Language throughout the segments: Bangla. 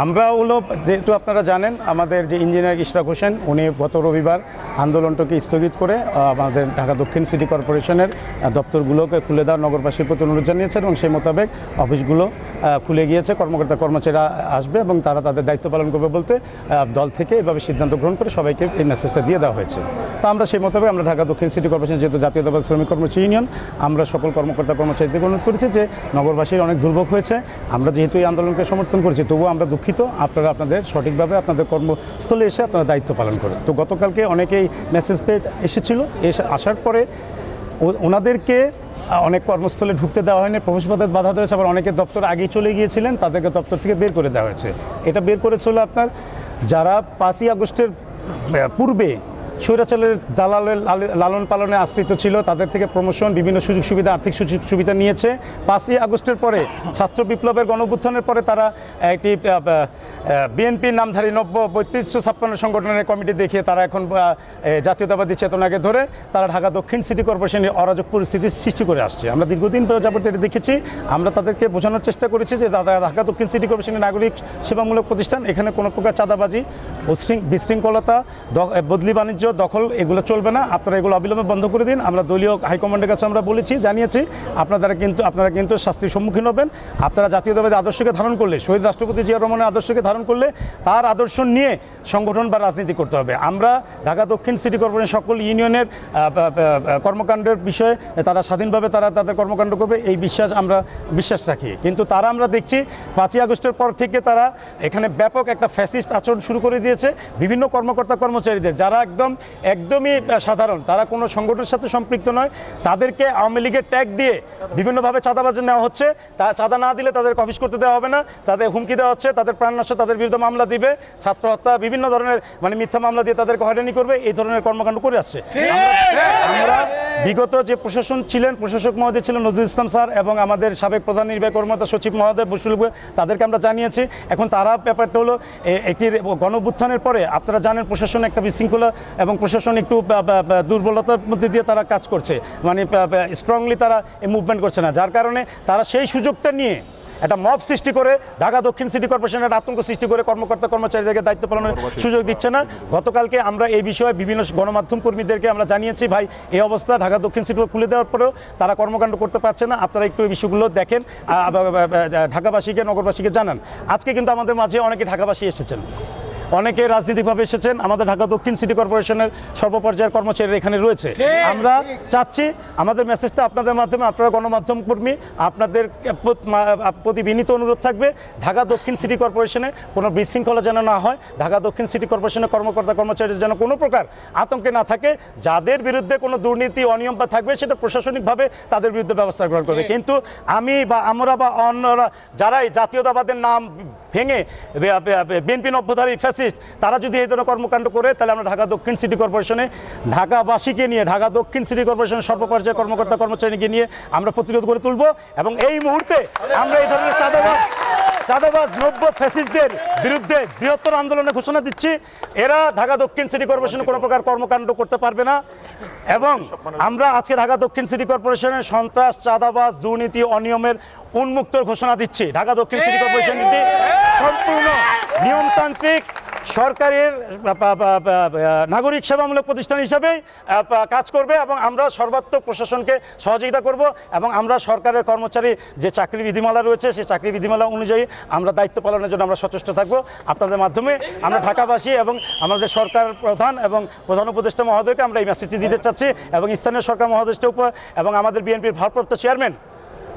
আমরা হলো, যেহেতু আপনারা জানেন, আমাদের যে ইঞ্জিনিয়ার ইশরাক হোসেন, উনি গত রবিবার আন্দোলনটাকে স্থগিত করে আমাদের ঢাকা দক্ষিণ সিটি কর্পোরেশনের দপ্তরগুলোকে খুলে দেওয়ার নগরবাসীর প্রতি অনুরোধ জানিয়েছেন এবং সেই মোতাবেক অফিসগুলো খুলে গিয়েছে। কর্মকর্তা, কর্মচারীরা আসবে এবং তারা তাদের দায়িত্ব পালন করবে বলতে দল থেকে এভাবে সিদ্ধান্ত গ্রহণ করে সবাইকে এই মেসেজটা দিয়ে দেওয়া হয়েছে। তো আমরা সেই মোতাবেক আমরা ঢাকা দক্ষিণ সিটি কর্পোরেশন যেহেতু জাতীয়তাবাদ শ্রমিক কর্মচারী ইউনিয়ন, আমরা সকল কর্মকর্তা কর্মচারীদের অনুরোধ করেছি যে নগরবাসীর অনেক দুর্ভোগ হয়েছে। আমরা যেহেতু এই আন্দোলনকে সমর্থন করেছি, তবুও আমরা দুঃখিত। আপনারা আপনাদের সঠিকভাবে আপনাদের কর্মস্থলে এসে আপনারা দায়িত্ব পালন করেন। তো গতকালকে অনেকেই মেসেজ পেয়ে এসেছিল। এসে আসার পরে ওনাদেরকে অনেক কর্মস্থলে ঢুকতে দেওয়া হয়নি। প্রবেশপথে বাধা দেওয়া হয়েছে। আবার অনেকে দপ্তর আগে চলে গিয়েছিলেন। তাদেরকে দপ্তর থেকে বের করে দেওয়া হয়েছে। এটা বের করেছিল আপনার যারা পাঁচই আগস্টের পূর্বে স্বৈরাচালের দালালের লালন পালনে আশ্রিত ছিল, তাদের থেকে প্রমোশন, বিভিন্ন সুযোগ সুবিধা, আর্থিক সুযোগ সুবিধা নিয়েছে। পাঁচই আগস্টের পরে ছাত্র বিপ্লবের গণঅভ্যুত্থানের পরে তারা একটি বিএনপির নামধারী নব্য বৈত্রিশশো ছাপ্পান্ন সংগঠনের কমিটি দেখিয়ে তারা এখন জাতীয়তাবাদী চেতনাকে ধরে তারা ঢাকা দক্ষিণ সিটি কর্পোরেশনের অরাজক পরিস্থিতির সৃষ্টি করে আসছে। আমরা দীর্ঘদিন যাবত এটা দেখেছি। আমরা তাদেরকে বোঝানোর চেষ্টা করেছি যে দাদা ঢাকা দক্ষিণ সিটি কর্পোরেশনের নাগরিক সেবামূলক প্রতিষ্ঠান, এখানে কোনো প্রকার চাঁদাবাজি বিশৃঙ্খলতা বদলি বাণিজ্য দখল, এগুলো চলবে না। আপনারা এগুলো অবিলম্বে বন্ধ করে দিন। আমরা দলীয় হাইকমান্ডের কাছে আমরা বলেছি, জানিয়েছি, আপনারা কিন্তু আপনারা কিন্তু শাস্তির সম্মুখীন হবেন। আপনারা জাতীয়তাবাদী আদর্শকে ধারণ করলে, শহীদ রাষ্ট্রপতি জিয়া রহমানের আদর্শকে ধারণ করলে, তার আদর্শ নিয়ে সংগঠন বা রাজনীতি করতে হবে। আমরা ঢাকা দক্ষিণ সিটি কর্পোরেশন সকল ইউনিয়নের কর্মকাণ্ডের বিষয়ে, তারা স্বাধীনভাবে তারা তাদের কর্মকাণ্ড করবে, এই বিশ্বাস আমরা, বিশ্বাস রাখি। কিন্তু তারা আমরা দেখছি, পাঁচই আগস্টের পর থেকে তারা এখানে ব্যাপক একটা ফ্যাসিস্ট আচরণ শুরু করে দিয়েছে। বিভিন্ন কর্মকর্তা কর্মচারীদের, যারা একদম একদমই সাধারণ। তারা কোনো সংগঠনের সাথে সম্পৃক্ত নয়। তাদেরকে আওয়ামী লীগের ট্যাগ দিয়ে বিভিন্নভাবে চাঁদাবাজি নেওয়া হচ্ছে। তা চাঁদা না দিলে তাদের অফিস করতে দেওয়া হবে না। তাদের হুমকি দেওয়া হচ্ছে। তাদের প্রাণনাশ তাদের বিরুদ্ধে মামলা দিবে। ছাত্র হত্যা বিভিন্ন ধরনের মানে মিথ্যা মামলা দিয়ে তাদেরকে হয়রানি করবে। এই ধরনের কর্মকাণ্ড করে আসছে। আমরা- আমরা বিগত যে প্রশাসন ছিলেন, প্রশাসক মহোদয় ছিলেন নজরুল ইসলাম স্যার এবং আমাদের সাবেক প্রধান নির্বাহী কর্মকর্তা সচিব মহোদয় বসুল তাদেরকে আমরা জানিয়েছি। এখন তারা ব্যাপারটা হলো একটি গণভ্যুত্থানের পরে আপনারা জানেন প্রশাসন একটা বিশৃঙ্খলা এবং প্রশাসন একটু দুর্বলতার মধ্যে দিয়ে তারা কাজ করছে। মানে স্ট্রংলি তারা মুভমেন্ট করছে না। যার কারণে তারা সেই সুযোগটা নিয়ে একটা মব সৃষ্টি করে ঢাকা দক্ষিণ সিটি কর্পোরেশনের একটা আতঙ্ক সৃষ্টি করে কর্মকর্তা কর্মচারীদেরকে দায়িত্ব পালনের সুযোগ দিচ্ছে না। গতকালকে আমরা এই বিষয়ে বিভিন্ন গণমাধ্যম কর্মীদেরকে আমরা জানিয়েছি ভাই এই অবস্থা ঢাকা দক্ষিণ সিটি খুলে দেওয়ার পরেও তারা কর্মকাণ্ড করতে পারছে না। আপনারা একটু এই বিষয়গুলো দেখেন ঢাকাবাসীকে নগরবাসীকে জানান। আজকে কিন্তু আমাদের মাঝে অনেকে ঢাকাবাসী এসেছেন। অনেকে রাজনৈতিকভাবে এসেছেন আমাদের ঢাকা দক্ষিণ সিটি কর্পোরেশনের সর্বপর্যায়ের কর্মচারীরা এখানে রয়েছে। আমরা চাচ্ছি আমাদের মেসেজটা আপনাদের মাধ্যমে আপনারা গণমাধ্যম কর্মী আপনাদের প্রতি বিনীত অনুরোধ থাকবে ঢাকা দক্ষিণ সিটি কর্পোরেশনে কোনো বিশৃঙ্খলা যেন না হয় ঢাকা দক্ষিণ সিটি কর্পোরেশনের কর্মকর্তা কর্মচারী যেন কোনো প্রকার আতঙ্কে না থাকে যাদের বিরুদ্ধে কোনো দুর্নীতি অনিয়ম বা থাকবে সেটা প্রশাসনিকভাবে তাদের বিরুদ্ধে ব্যবস্থা গ্রহণ করবে। কিন্তু আমি বা আমরা বা অন্যরা যারাই জাতীয়তাবাদের নাম ভেঙে বিএনপি নব্যধারী ফ্যাসিস্ট তারা যদি এই ধরনের কর্মকাণ্ড করে, তাহলে আমরা ঢাকা দক্ষিণ সিটি কর্পোরেশনে, ঢাকাবাসীকে নিয়ে, ঢাকা দক্ষিণ সিটি কর্পোরেশনের সর্বপর্যায়ে কর্মকর্তা কর্মচারীকে নিয়ে আমরা প্রতিরোধ করে তুলব এবং এই মুহূর্তে আমরা এই ধরনের চাঁদাবাজ চাঁদাবাজ নব্য ফ্যাসিস্টদের বিরুদ্ধে বৃহত্তর আন্দোলনের ঘোষণা দিচ্ছি। এরা ঢাকা দক্ষিণ সিটি কর্পোরেশনে কোনো প্রকার কর্মকাণ্ড করতে পারবে না এবং আমরা আজকে ঢাকা দক্ষিণ সিটি কর্পোরেশনের সন্ত্রাস, চাঁদাবাজ, দুর্নীতি, অনিয়মের উন্মুক্তর ঘোষণা দিচ্ছি। ঢাকা দক্ষিণ সিটি কর্পোরেশন একটি সম্পূর্ণ নিয়মতান্ত্রিক সরকারের নাগরিক সেবামূলক প্রতিষ্ঠান হিসাবে কাজ করবে এবং আমরা সর্বাত্মক প্রশাসনকে সহযোগিতা করব এবং আমরা সরকারের কর্মচারী যে চাকরি বিধিমালা রয়েছে, সেই চাকরি বিধিমালা অনুযায়ী আমরা দায়িত্ব পালনের জন্য আমরা সচেষ্ট থাকব। আপনাদের মাধ্যমে আমরা ঢাকাবাসী এবং আমাদের সরকার প্রধান এবং প্রধান উপদেষ্টা মহোদয়কে আমরা এই মেসেজটি দিতে চাচ্ছি এবং স্থানীয় সরকার মহাদেষ্টা উপ এবং আমাদের বিএনপির ভারপ্রাপ্ত চেয়ারম্যান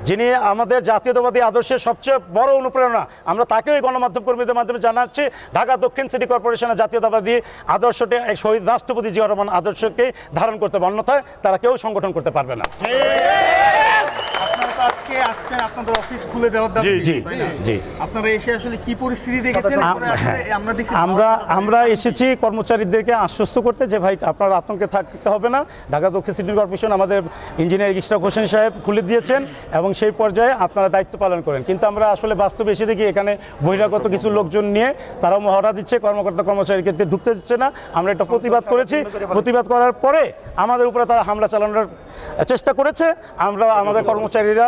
যিনি আমাদের জাতীয়তাবাদী আদর্শের সবচেয়ে বড় অনুপ্রেরণা, আমরা তাকেও এই গণমাধ্যম কর্মীদের মাধ্যমে জানাচ্ছি, ঢাকা দক্ষিণ সিটি কর্পোরেশনের জাতীয়তাবাদী আদর্শটি এক শহীদ রাষ্ট্রপতি জিয়া রহমান আদর্শকে ধারণ করতে অন্যথায় তারা কেউ সংগঠন করতে পারবে না। আসছেন আপনাদের অফিস খুলে দেওয়ার দাবি জি, জি, জি। আপনারা এসে আসলে কি পরিস্থিতি দেখেছেন? আমরা আমরা দেখছি আমরা আমরা এসেছি কর্মচারীদেরকে আশ্বস্ত করতে যে ভাই আপনার আতঙ্কে থাকতে হবে না। ঢাকা দক্ষিণ সিটি কর্পোরেশন আমাদের ইঞ্জিনিয়ার ইশরাক হোসেন সাহেব খুলে দিয়েছেন এবং সেই পর্যায়ে আপনারা দায়িত্ব পালন করেন। কিন্তু আমরা আসলে বাস্তবে এসে দেখি এখানে বহিরাগত কিছু লোকজন নিয়ে তারাও মহড়া দিচ্ছে কর্মকর্তা কর্মচারীকে ঢুকতে দিচ্ছে না। আমরা এটা প্রতিবাদ করেছি। প্রতিবাদ করার পরে আমাদের উপরে তারা হামলা চালানোর চেষ্টা করেছে। আমরা আমাদের কর্মচারীরা